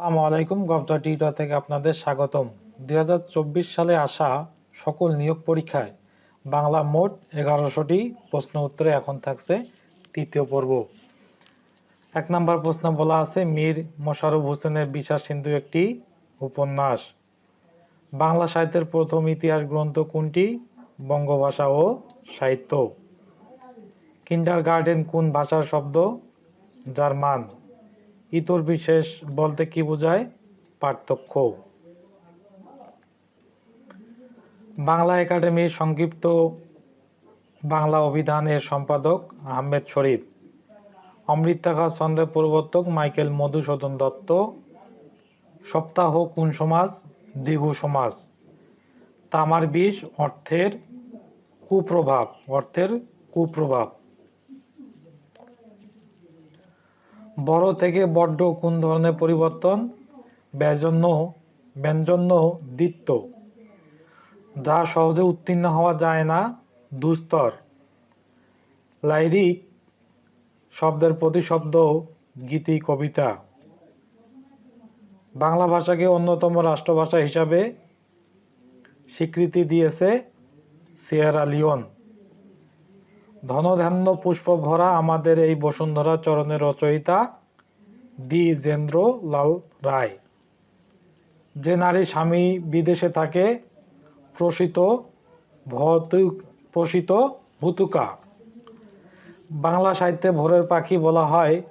আসসালামু আলাইকুম গবজা টিউটার থেকে আপনাদের স্বাগতম। দু হাজার চব্বিশ সালে আসা সকল নিয়োগ পরীক্ষায় বাংলা মোট এগারোশোটি প্রশ্ন উত্তরে এখন থাকছে তৃতীয় পর্ব। এক নম্বর প্রশ্ন বলা আছে, মীর মোশাররফ হোসেনের বিশ্বাস সিন্ধু একটি উপন্যাস। বাংলা সাহিত্যের প্রথম ইতিহাস গ্রন্থ কোনটি? বঙ্গভাষা ও সাহিত্য। কিন্ডার গার্ডেন কোন ভাষার শব্দ? জার্মান। ইতর বিশেষ বলতে কি বোঝায়? পার্থক্য। বাংলা একাডেমির সংক্ষিপ্ত বাংলা অভিধানের সম্পাদক আহমেদ শরীফ অমৃতাখা ছন্দের প্রবর্তক মাইকেল মধুসূদন দত্ত, সপ্তাহ কোন সমাজ দ্বিগু সমাজ। তামার বিষ অর্থের কুপ্রভাব অর্থের কুপ্রভাব। বড় থেকে বড্ড কোন ধরনের পরিবর্তন? ব্যঞ্জন্য ব্যঞ্জন্য দ্বিত্ব যা সহজে উত্তীর্ণ হওয়া যায় না, দুস্তর। লাইরিক শব্দের প্রতিশব্দ, গীতি, কবিতা। বাংলা ভাষাকে অন্যতম রাষ্ট্রভাষা হিসাবে স্বীকৃতি দিয়েছে সিয়েরা লিওন। ধনধান্য পুষ্প ভরা আমাদের এই বসুন্ধরা চরণের রচয়িতা দ্বিজেন্দ্র লাল রায়। যে নারী স্বামী বিদেশে থাকে, প্রসিত ভৌতিক প্রসিত ভুতুকা। বাংলা সাহিত্যে ভোরের পাখি বলা হয়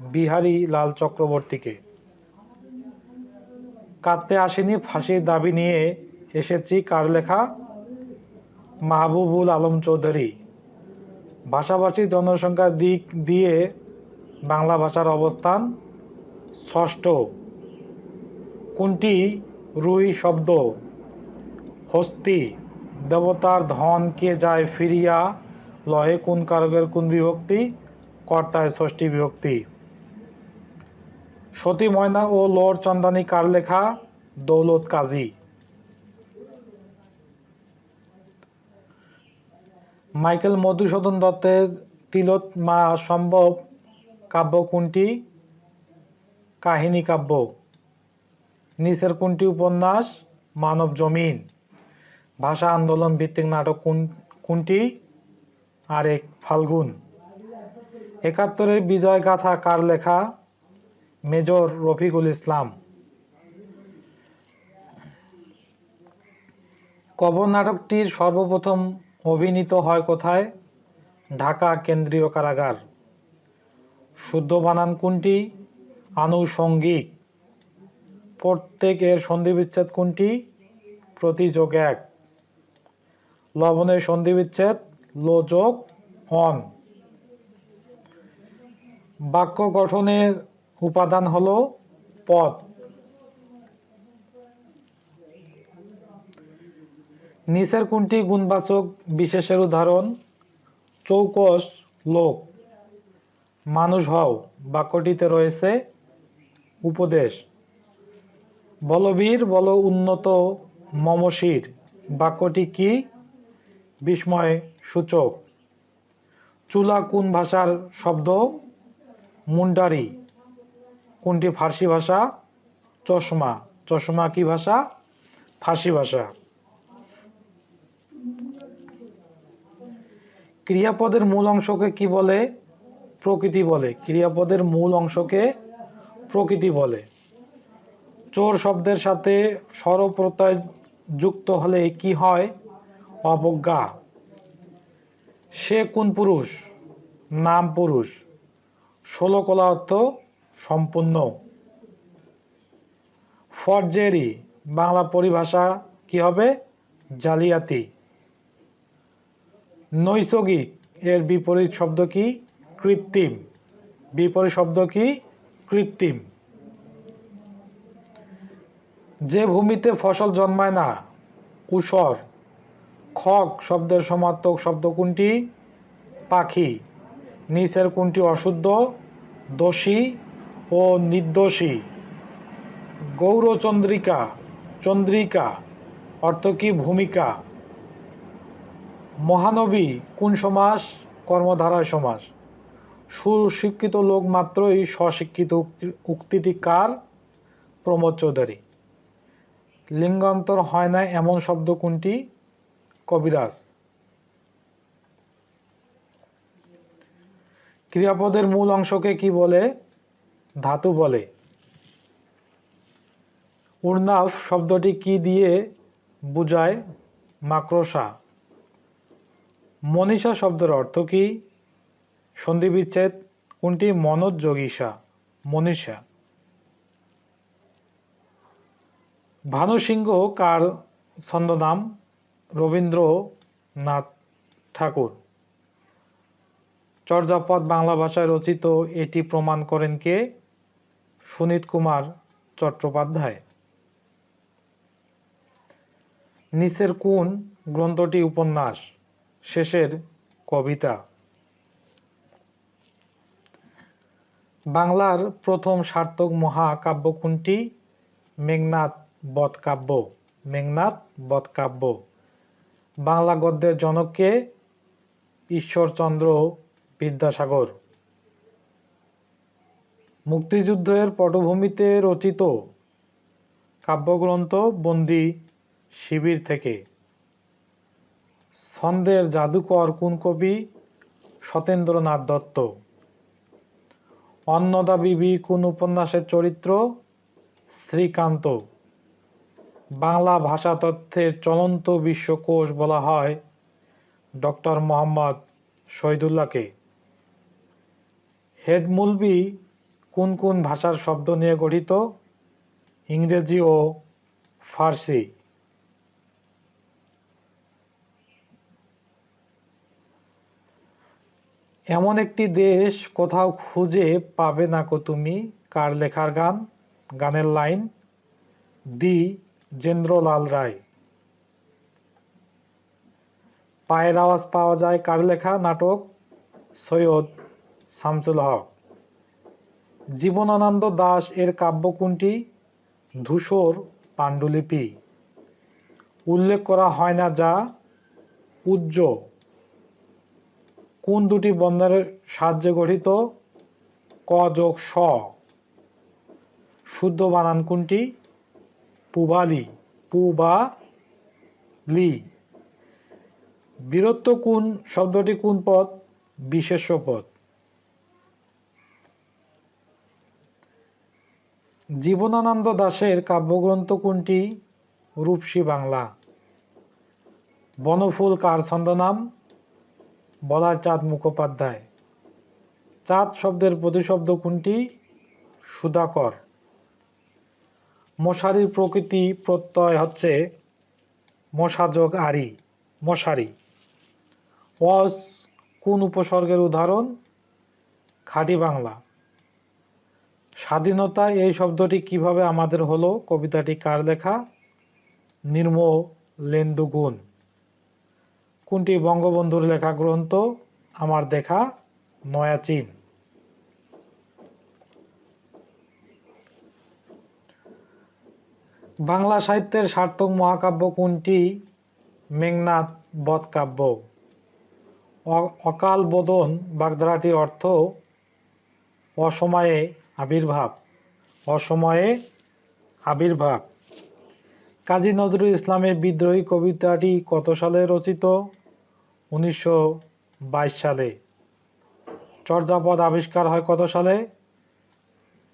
বিহারী লাল চক্রবর্তীকে। কাঁদতে আসেনি, ফাঁসির দাবি নিয়ে এসেছি কার লেখা? মাহবুবুল আলম চৌধুরী। ভাষাভাষী জনসংখ্যার দিক দিয়ে বাংলা ভাষার অবস্থান ষষ্ঠ। কোনটি? রুই শব্দ। হস্তি, দেবতার ধন কে যায় ফিরিয়া, লহে কোন কারকের কোন বিভক্তি? কর্তায় ষষ্ঠী বিভক্তি। সতী ময়না ও লোর চন্দানী কার লেখা? দৌলত কাজী। মাইকেল মধুসূদন দত্তের তিলত মা সম্ভব কাব্য কোনটি? কাহিনী কাব্য। নিচের কোনটি উপন্যাস? মানব জমিন। ভাষা আন্দোলন ভিত্তিক নাটক কোন, কোনটি? আরেক, ফাল্গুন। একাত্তরের বিজয় গাথা কার লেখা? মেজর রফিকুল ইসলাম। কবর নাটকটির সর্বপ্রথম অভিনীত হয় কোথায়? ঢাকা কেন্দ্রীয় কারাগার। শুদ্ধ বানান কোনটি? আনুষঙ্গিক। প্রত্যেকের সন্ধিবিচ্ছেদ কোনটি? প্রতিযোগ এক। লবণের সন্ধিবিচ্ছেদ লোযোগ অন বাক্য গঠনের উপাদান হলো পদ। নিচের কোনটি গুণবাচক বিশেষের উদাহরণ? চৌকস, লোক। মানুষ হও, বাক্যটিতে রয়েছে উপদেশ। বলবীর, বল উন্নত, মমশির। বাক্যটি কি? বিস্ময়, সূচক। চুলা কোন ভাষার শব্দ? মুন্ডারি। কোনটি ফার্সি ভাষা? চশমা। চশমা কি ভাষা? ফার্সি ভাষা। ক্রিয়াপদের মূল অংশকে কি বলে? প্রকৃতি বলে। ক্রিয়াপদের মূল অংশকে প্রকৃতি বলে। চোর শব্দের সাথে স্বরপ্রত্যয় যুক্ত হলে কি হয়? অবজ্ঞা। সে কোন পুরুষ? নাম পুরুষ। ষোলো কলা অর্থ সম্পূর্ণ। ফরজেরি, বাংলা পরিভাষা কি হবে? জালিয়াতি। নৈসর্গিক এর বিপরীত শব্দ কি? কৃত্রিম। বিপরীত শব্দ কি? কৃত্রিম। যে ভূমিতে ফসল জন্মায় না উসর খগ শব্দের সমার্থক শব্দ কোনটি? পাখি। নিচের কোনটি অশুদ্ধ? দোষী ও নির্দোষী। গৌরচন্দ্রিকা। চন্দ্রিকা অর্থ কি? ভূমিকা। মহানবী কোন সমাস কর্মধারায় সমাস সুশিক্ষিত লোক মাত্রই স্বশিক্ষিত উক্তিটি কার? প্রমোদ চৌধুরী। লিঙ্গান্তর হয় না এমন শব্দ কোনটি? কবিরাজ। ক্রিয়াপদের মূল অংশকে কি বলে? ধাতু বলে। উর্নাফ শব্দটি কি দিয়ে বুঝায়? মাকড়সা। মনীষা শব্দের অর্থ কি? সন্ধি বিচ্ছেদ কোনটি মনোযোগীসা মনীষা। ভানুসিংহ কার ছন্দনাম? রবীন্দ্রনাথ ঠাকুর। চর্যাপদ বাংলা ভাষায় রচিত এটি প্রমাণ করেন কে? সুনীত কুমার চট্টোপাধ্যায়। নিচের কোন গ্রন্থটি উপন্যাস? শেষের কবিতা। বাংলার প্রথম সার্থক মহাকাব্য কোনটি মেঘনাথ বধ কাব্য মেঘনাথ বধ কাব্য বাংলা গদ্যের জনককে ঈশ্বরচন্দ্র বিদ্যাসাগর। মুক্তিযুদ্ধের পটভূমিতে রচিত কাব্যগ্রন্থ বন্দি শিবির থেকে। ছন্দের জাদুকর কোন কবি? সতেন্দ্রনাথ দত্ত। অন্নদা বিবি কোন উপন্যাসের চরিত্র? শ্রীকান্ত। বাংলা ভাষা তথ্যের চলন্ত বিশ্বকোষ বলা হয় ডক্টর মোহাম্মদ শহীদুল্লাহকে। হেডমুলবি কোন কোন ভাষার শব্দ নিয়ে গঠিত? ইংরেজি ও ফার্সি। এমন একটি দেশ কোথাও খুঁজে পাবে না কো তুমি, কার লেখার গান? গানের লাইন, দি জেন্দ্রলাল রায়। পায়ের আওয়াজ পাওয়া যায় কার লেখা? নাটক, সৈয়দ শামসুল হক। জীবনানন্দ দাস এর কাব্য কোনটি ধূসর পাণ্ডুলিপি। উল্লেখ করা হয় না যা পূজ্য কোন দুটি বন্ধনের সাহায্যে গঠিত ক যোগ স? শুদ্ধ বানান কোনটি? পুবালি। পু বা লি বীরত্ব কোন শব্দটি কোন পদ? বিশেষ্য পদ। জীবনানন্দ দাশের কাব্যগ্রন্থ কোনটি? রূপসী বাংলা। বনফুল কার ছন্দনাম? বলার চাঁদ মুখোপাধ্যায়। চাঁদ শব্দের প্রতিশব্দ কোনটি? সুধাকর। মশারির প্রকৃতি প্রত্যয় হচ্ছে মশাযোগ আরি, মশারি। অস কোন উপসর্গের উদাহরণ? খাঁটি বাংলা। স্বাধীনতা, এই শব্দটি কীভাবে আমাদের হলো? কবিতাটি কার লেখা? নির্ম লেন্দুগুণ কোনটি বঙ্গবন্ধুর লেখা গ্রন্থ? আমার দেখা নয়া চীন। বাংলা সাহিত্যের সার্থক মহাকাব্য কোনটি? মেঘনাথ বধ কাব্য অকাল বোধন বাগধারাটির অর্থ অসময়ে আবির্ভাব। অসময়ে আবির্ভাব। কাজী নজরুল ইসলামের বিদ্রোহী কবিতাটি কত সালে রচিত? উনিশশো বাইশ সালে। চর্যাপদ আবিষ্কার হয় কত সালে?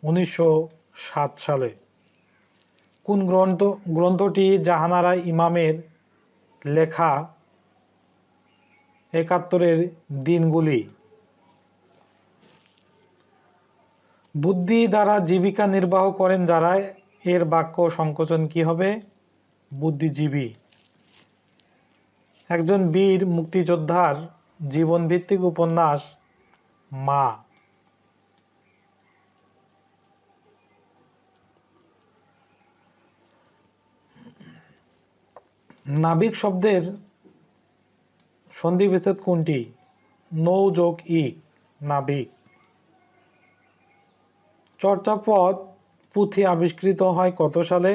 উনিশশো সাত সালে। কোন গ্রন্থ, গ্রন্থটি জাহানারা ইমামের লেখা একাত্তরের দিনগুলি? বুদ্ধি দ্বারা জীবিকা নির্বাহ করেন যারা, এর বাক্য সংকোচন কি হবে? বুদ্ধিজীবী। একজন বীর মুক্তিযোদ্ধার জীবনভিত্তিক উপন্যাস মা। নাবিক শব্দের সন্ধি বিচ্ছেদ কোনটি? নৌ যোগ ইক নাবিক। চর্চাপদ পুঁথি আবিষ্কৃত হয় কত সালে?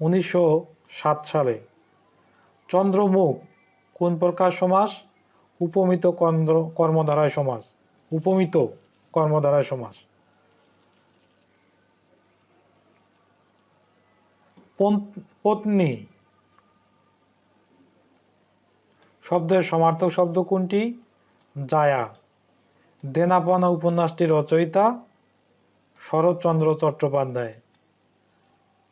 উনিশশো সাত সালে। চন্দ্রমুখ, কোন প্রকার সমাস? উপমিত কন্দ্র, কর্মধারায় সমাস। উপমিত কর্মধারায় সমাস। পত্নী। শব্দের সমার্থক শব্দ কোনটি? জায়া। দেনাপানা উপন্যাসটির রচয়িতা শরৎচন্দ্র চট্টোপাধ্যায়।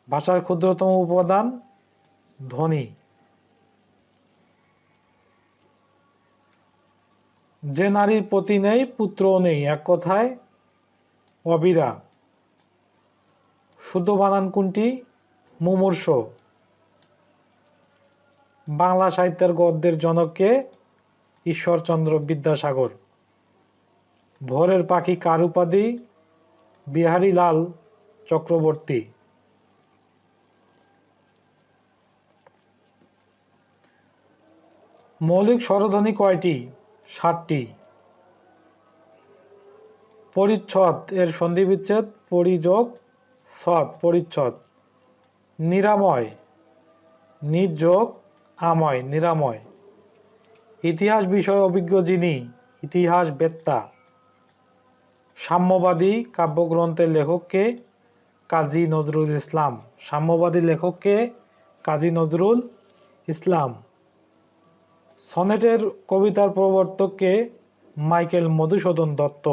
ভাষার ক্ষুদ্রতম উপাদান ধ্বনি। যে নারীর পতি নেই, পুত্রও নেই। এক কথায়, অবিরা। শুদ্ধ বানান কোনটি? মুমূর্ষ। বাংলা সাহিত্যের গদ্যের জনককে ঈশ্বরচন্দ্র বিদ্যাসাগর। ভোরের পাখি কার উপাধি? বিহারীলাল চক্রবর্তী। মৌলিক স্বরধ্বনি কয়টি? ষাটটি। পরিচ্ছদ, এর সন্ধিবিচ্ছেদ, পরিযোগ, সৎ, পরিচ্ছদ। নিরাময়, নির্যোগ, আময়, নিরাময়। ইতিহাস বিষয়ে অভিজ্ঞ যিনি, ইতিহাস বেত্তা। সাম্যবাদী কাব্যগ্রন্থের লেখককে কাজী নজরুল ইসলাম। সাম্যবাদী লেখককে কাজী নজরুল ইসলাম। সনেটের কবিতার প্রবর্তককে মাইকেল মধুসূদন দত্ত।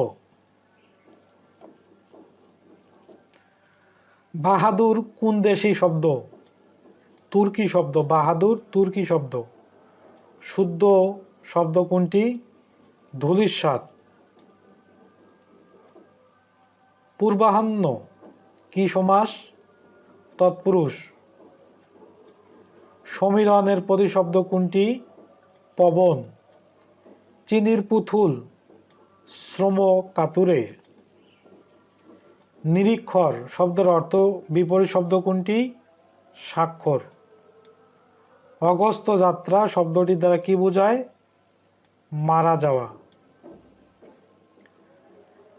বাহাদুর কোন দেশি শব্দ? তুর্কি শব্দ। বাহাদুর তুর্কি শব্দ। শুদ্ধ শব্দ কোনটি? ধূলিসাৎ। পূর্বাহ্ন। কি সমাস? তৎপুরুষ। সমীরণের প্রতিশব্দ কোনটি? পবন, চিনির পুতুল শ্রম কাতুরে নিরীক্ষর শব্দের অর্থ বিপরীত শব্দ কোনটি? স্বাক্ষর। অগস্ত যাত্রা শব্দটি দ্বারা কি বোঝায়? মারা যাওয়া।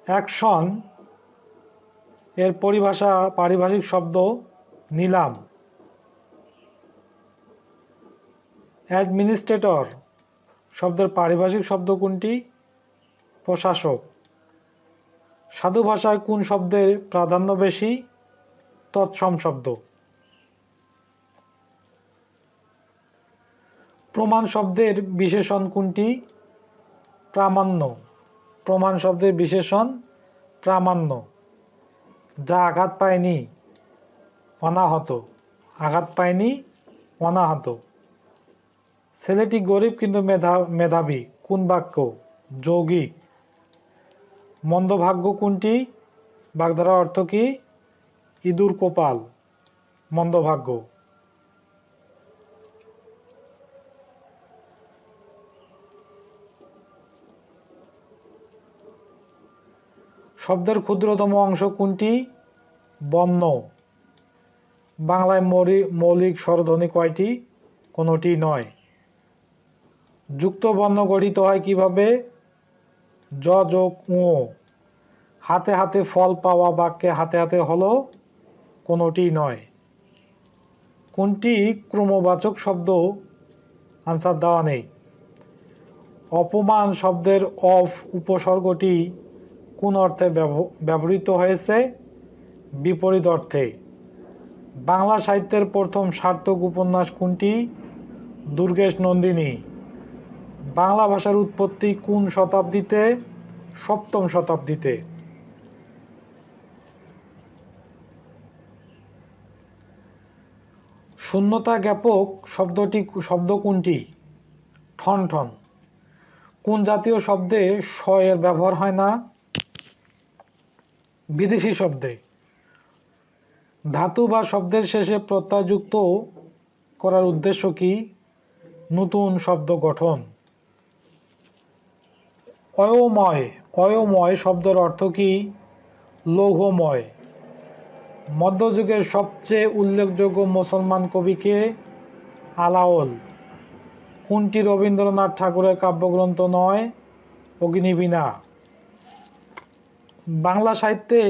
অ্যাকশন, এর পরিভাষা পারিভাষিক শব্দ নিলাম। অ্যাডমিনিস্ট্রেটর শব্দের পারিভাষিক শব্দ কোনটি? প্রশাসক। সাধু ভাষায় কোন শব্দের প্রাধান্য বেশি? তৎসম শব্দ। প্রমাণ শব্দের বিশেষণ কোনটি? প্রামাণ্য। প্রমাণ শব্দের বিশেষণ প্রামাণ্য। যা আঘাত পায়নি, অনাহত। আঘাত পায়নি, অনাহত। ছেলেটি গরিব কিন্তু মেধা, মেধাবী। কোন বাক্য? যৌগিক। মন্দভাগ্য কোনটি? বাগধারা অর্থ কি? ইঁদুর কোপাল। মন্দভাগ্য শব্দের ক্ষুদ্রতম অংশ কোনটি? বর্ণ বাংলায় মৌলিক স্বরধ্বনি কয়টি? কোনোটি নয়। যুক্ত বর্ণ গঠিত হয় কীভাবে? জ যোগ ও হাতে হাতে ফল পাওয়া বাক্যে হাতে হাতে হলো কোনোটি নয়। কোনটি ক্রমবাচক শব্দ? আনসার দেওয়া নেই। অপমান শব্দের অফ উপসর্গটি কোন অর্থে ব্যব- ব্যবহৃত হয়েছে? বিপরীত অর্থে। বাংলা সাহিত্যের প্রথম সার্থক উপন্যাস কোনটি? দুর্গেশ নন্দিনী। বাংলা ভাষার উৎপত্তি কোন শতাব্দীতে? সপ্তম শতাব্দীতে। শূন্যতা জ্ঞাপক শব্দটি শব্দ কোনটি? ঠন ঠন। কোন জাতীয় শব্দে স এর ব্যবহার হয় না? বিদেশি শব্দে। ধাতু বা শব্দের শেষে প্রত্যয়যুক্ত করার উদ্দেশ্য কি? নতুন শব্দ গঠন। অয়ময় অয়ময় শব্দের অর্থ কি? লৌহময়। মধ্যযুগের সবচেয়ে উল্লেখযোগ্য মুসলমান কবিকে আলাওল কোনটি রবীন্দ্রনাথ ঠাকুরের কাব্যগ্রন্থ নয়? অগ্নিবীণা। বাংলা সাহিত্যে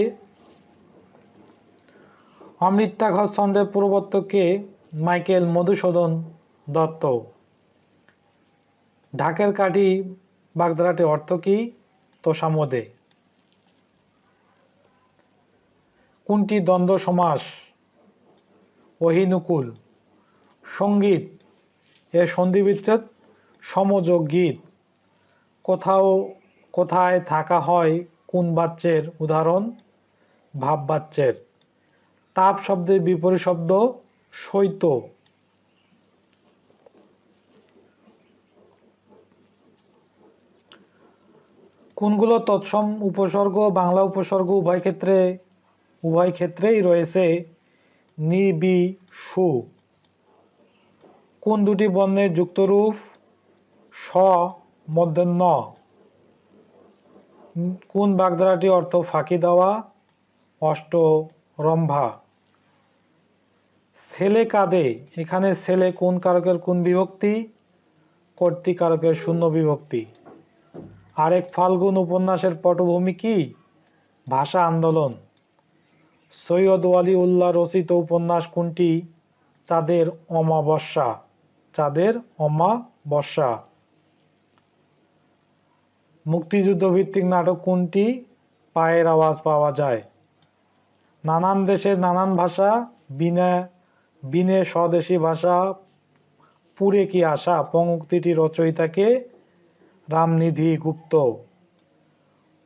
অমৃত্যাঘর ছন্দের প্রবর্তককে মাইকেল মধুসূদন দত্ত। ঢাকের কাঠি বাগধারাটির অর্থ কি? তোষামদে কোনটি দ্বন্দ্ব সমাস? অহিনুকুল। সংগীত। এর সন্ধিবিচ্ছেদ সমযোগ গীত কোথাও, কোথায় থাকা হয় কোন বাচ্চের উদাহরণ? ভাব বাচ্চের তাপ শব্দের বিপরীত শব্দ শৈত্য কোনগুলো তৎসম উপসর্গ, বাংলা উপসর্গ উভয় ক্ষেত্রে, উভয় ক্ষেত্রেই রয়েছে? নি, বি, সু। কোন দুটি বর্ণের যুক্তরূপ? স মধ্যে ন কোন বাগধারাটি অর্থ ফাঁকি দেওয়া? অষ্ট, রম্ভা। ছেলে কাঁদে, এখানে ছেলে কোন কারকের কোন বিভক্তি? কর্তৃকারকের শূন্য বিভক্তি। আরেক ফাল্গুন উপন্যাসের পটভূমি কি? ভাষা আন্দোলন। সৈয়দ ওয়ালি উল্লাহ রচিত উপন্যাস কোনটি? চাঁদের অমাবস্যা। চাঁদের অমাবস্যা। মুক্তিযুদ্ধ ভিত্তিক নাটক কোনটি? পায়ের আওয়াজ পাওয়া যায়। নানান দেশের নানান ভাষা, বিনা, বিনে স্বদেশী ভাষা, পুরে কি আশা? পঙ্ক্তিটি রচয়িতাকে রামনিধি গুপ্ত।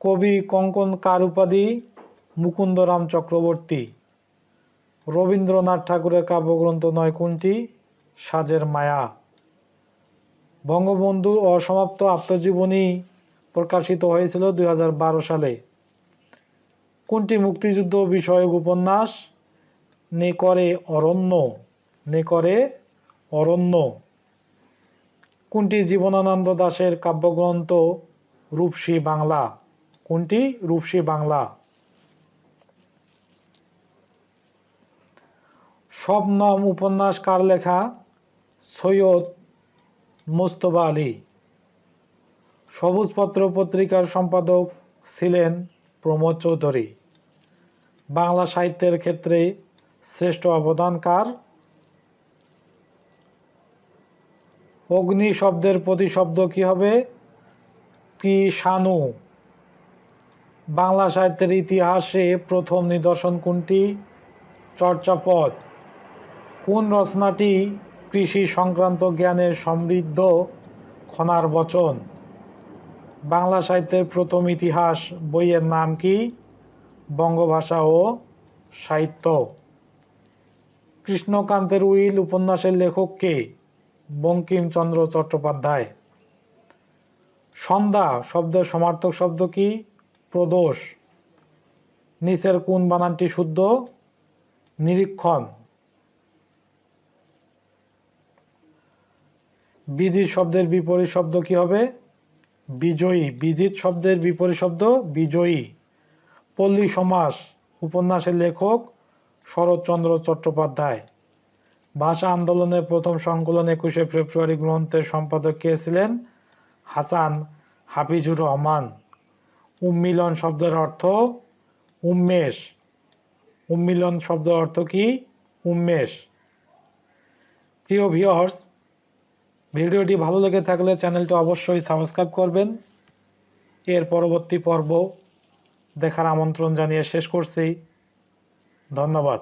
কবি কঙ্কন কার উপাধি মুকুন্দরাম চক্রবর্তী, রবীন্দ্রনাথ ঠাকুরের কাব্যগ্রন্থ নয় কোনটি? সাজের মায়া। বঙ্গবন্ধু অসমাপ্ত আত্মজীবনী প্রকাশিত হয়েছিল দু হাজার বারো সালে। কোনটি মুক্তিযুদ্ধ বিষয়ক উপন্যাস? নে করে অরণ্য। নে করে অরণ্য। কোনটি জীবনানন্দ দাশের কাব্যগ্রন্থ রূপসী বাংলা? কোনটি রূপসী বাংলা? শবনম উপন্যাস কার লেখা? সৈয়দ মোস্তফা আলী। সবুজপত্র পত্রিকার সম্পাদক ছিলেন প্রমোদ চৌধুরী। বাংলা সাহিত্যের ক্ষেত্রে শ্রেষ্ঠ অবদান কার অগ্নি শব্দের প্রতিশব্দ কি হবে? কি শানু। বাংলা সাহিত্যের ইতিহাসে প্রথম নিদর্শন কোনটি? চর্যাপদ কোন রচনাটি কৃষি সংক্রান্ত জ্ঞানের সমৃদ্ধ খনার বচন? বাংলা সাহিত্যের প্রথম ইতিহাস বইয়ের নাম কি? বঙ্গভাষা ও সাহিত্য। কৃষ্ণকান্তের উইল উপন্যাসের লেখক কে? বঙ্কিমচন্দ্র চট্টোপাধ্যায়। সন্ধ্যা, শব্দ, সমার্থক শব্দ কি? প্রদোষ। নিচের কোন বানানটি শুদ্ধ? নিরীক্ষণ। বিদিত শব্দের বিপরীত শব্দ কি হবে? বিজয়ী। বিদিত শব্দের বিপরীত শব্দ বিজয়ী। পল্লী সমাস, উপন্যাসের লেখক শরৎচন্দ্র চট্টোপাধ্যায়। ভাষা আন্দোলনের প্রথম সংকলন একুশে ফেব্রুয়ারি গ্রন্থের সম্পাদক কে ছিলেন? হাসান হাফিজুর রহমান। উম্মিলন শব্দের অর্থ উন্মেষ উম্মিলন শব্দের অর্থ কি? উন্মেষ প্রিয় ভিওর্স ভিডিওটি ভালো লেগে থাকলে চ্যানেলটি অবশ্যই সাবস্ক্রাইব করবেন। এর পরবর্তী পর্ব দেখার আমন্ত্রণ জানিয়ে শেষ করছি। ধন্যবাদ।